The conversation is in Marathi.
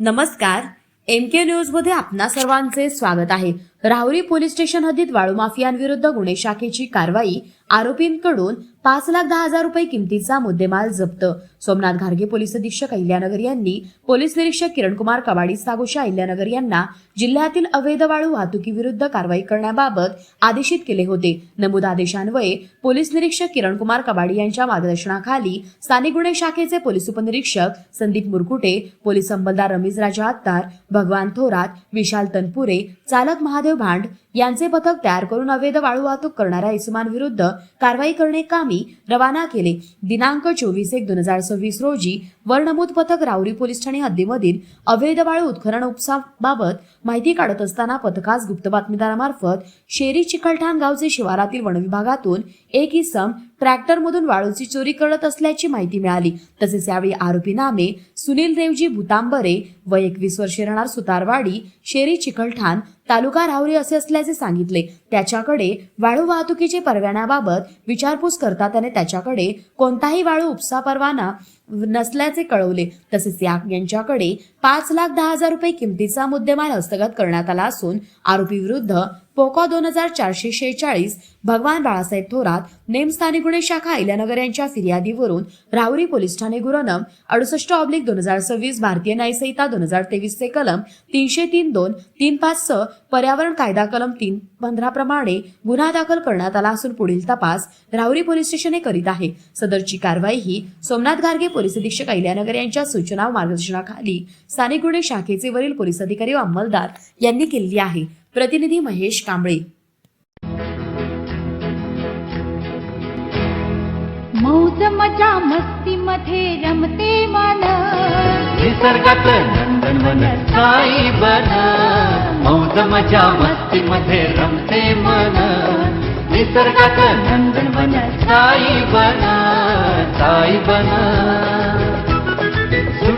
नमस्कार एम के न्यूजमध्ये आपणा सर्वांचे स्वागत आहे. राहुरी पोलीस स्टेशन हद्दीत वाळू माफियांविरुद्ध गुन्हे शाखेची कारवाई आरोपींकडून पाच लाख दहा हजार रुपये किमतीचा मुद्देमाल जप्त. सोमनाथ घारगे पोलीस अधीक्षक अहिल्यानगर यांनी पोलीस निरीक्षक किरणकुमार कवाडी सागोशा अहिल्यानगर यांना जिल्ह्यातील अवैध वाळू वाहतुकीविरुद्ध कारवाई करण्याबाबत आदेशित केले होते. नमूद आदेशान्वये पोलीस निरीक्षक किरणकुमार कवाडी यांच्या मार्गदर्शनाखाली स्थानिक गुन्हे शाखेचे पोलीस उपनिरीक्षक संदीप मुरकुटे पोलीस अंमलदार रमीज राजा आत्तार भगवान थोरात विशाल तनपुरे चालक महादेव महादेव भांड यांचे पथक तयार करून अवैध वाळू वाहतूक करणाऱ्या इसमांविरुद्ध कारवाई करणे कामी रवाना केले. दिनांक चोवीस एक दोन हजार सव्वीस रोजी वर्णमूत पथक राहुरी पोलीस ठाणे हद्दीमधील अवैध वाळू उत्खनन उपसाबाबत माहिती काढत असताना पथकास गुप्त बातमीदारामार्फत शेरी चिकलठाण गावचे शिवारातील वनविभागातून एक इसम ट्रॅक्टरमधून वाळूची चोरी करत असल्याची माहिती मिळाली. तसेच यावेळी आरोपी नामे सुनील देवजी भूतांबरे व एकवीस वर्षे राहणार सुतारवाडी शेरी चिकलठाण तालुका राहुरी असे असल्याचे सांगितले. त्याच्याकडे वाळू वाहतुकीचे परवान्याबाबत विचारपूस करता त्याने त्याच्याकडे कोणताही वाळू उपसा परवाना नसल्याचे कळवले. तसेच यांच्याकडे पाच लाख दहा हजार रुपये किमतीचा मुद्देमाल हस्तगत करण्यात आला असून आरोपी विरुद्ध पोको दोन हजार चारशे शेहेचाळीस भगवान बाळासाहेब थोरात नेमस्थानिक गुन्हे शाखा इल्यानगर यांच्या फिर्यादीवरून राहुरी पोलीस ठाणे गुरनम अडुसष्ट ऑब्लिक दोन हजार सव्वीस भारतीय न्यायसंहिता दोन हजार तेवीस चे कलम तीनशे तीन दोन तीन पाच स पर्यावरण कायदा कलम तीन पंधरा प्रमाणे गुन्हा दाखल करण्यात आला असून पुढील तपास राहुरी पोलीस स्टेशन करीत आहे. सदरची कारवाई ही सोमनाथ गार्गे पोलीस अधीक्षक अहिल्यानगर यांच्या सूचना मार्गदर्शनाखाली स्थानिक गुन्हे शाखेचे वरील पोलीस अधिकारी व अंमलदार यांनी केली आहे. प्रतिनिधी महेश कांबळे. मौज मजा मस्ती मध्ये रमते मन. निसर्गात नंदनवन साई बन. मौज मजा मस्ती मध्ये रमते मन. निसर्गात नंदनवन साई बन. साई बन.